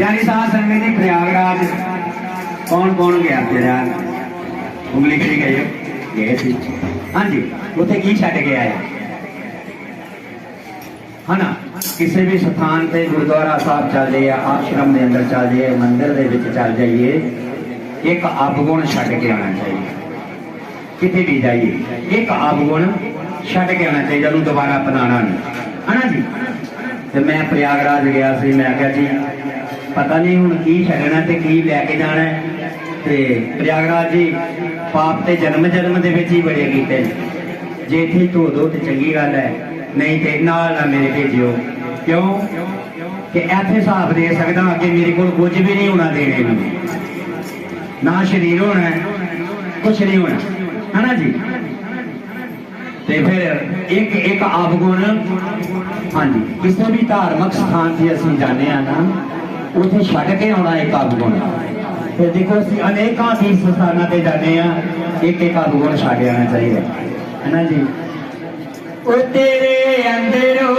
यानी सात संगत जी प्रयागराज। कौन कौन गया प्रयाग उंगली कड़ी गए गए थे। हाँ जी उसे की छड़ गया है? है ना, किसी भी स्थान पे गुरुद्वारा साहब चल जाइए, आश्रम के अंदर चल जाइए, मंदिर के चल जाइए, एक अपगुण छड़ के आना चाहिए। कितने भी जाइए, एक अपगुण छड़ के आना चाहिए ज़रूर दोबारा अपनाना नहीं। ਹਨਾ ਜੀ ਤੇ ਮੈਂ ਪ੍ਰਯਾਗਰਾਜ ਗਿਆ ਸੀ ਮੈਂ ਕਿਹਾ ਜੀ ਪਤਾ ਨਹੀਂ ਹੁਣ ਕੀ ਛੱਡਣਾ ਤੇ ਕੀ ਲੈ ਕੇ ਜਾਣਾ ਹੈ। ਤੇ ਪ੍ਰਯਾਗਰਾਜ ਜੀ ਪਾਪ ਤੇ ਜਨਮ ਜਨਮ ਦੇ ਵਿੱਚ ਹੀ ਬੜੇ ਕੀਤੇ ਨੇ। ਜੇ ਇੱਥੇ ਧੋ ਦੋ ਤੇ ਚੰਗੀ ਗੱਲ ਹੈ ਨਹੀਂ ਤੇ ਨਾਲ ਨਾ ਮੇਰੇ ਭੇਜਿਓ। ਕਿਉਂ? ਕਿ ਇੱਥੇ ਹਿਸਾਬ ਦੇ ਸਕਦਾ ਕਿ ਮੇਰੇ ਕੋਲ ਕੁਝ ਵੀ ਨਹੀਂ ਹੋਣਾ ਦੇਣੇ ਨੂੰ। ਨਾ ਸ਼ਰੀਰ ਹੋਣਾ ਹੈ, ਕੁਛ ਨਹੀਂ ਹੋਣਾ। ਹਨਾ ਜੀ? ਤੇ ਫਿਰ ਇੱਕ ਇੱਕ ਆਬਗੁਣ ਹਾਂਜੀ। ਕਿਸੇ ਵੀ ਧਾਰਮਿਕ ਸਥਾਨ ਤੇ ਅਸੀਂ ਜਾਂਦੇ ਆ ਨਾ, ਉੱਥੇ ਛੱਡ ਕੇ ਆਉਣਾ ਇੱਕ ਆਬਗੁਣ ਫਿਰ ਦੇਖੋ, ਅਸੀਂ ਅਨੇਕਾਂ ਤੀਰਥ ਸਥਾਨਾਂ ਤੇ ਜਾਂਦੇ ਆ ਇੱਕ ਇੱਕ ਆਬਗੁਣ ਛੱਡ ਆਉਣਾ ਚਾਹੀਦਾ। ਹੈ ਨਾ ਜੀ? ਉਹ ਤੇਰੇ ਅੰਦਰੋਂ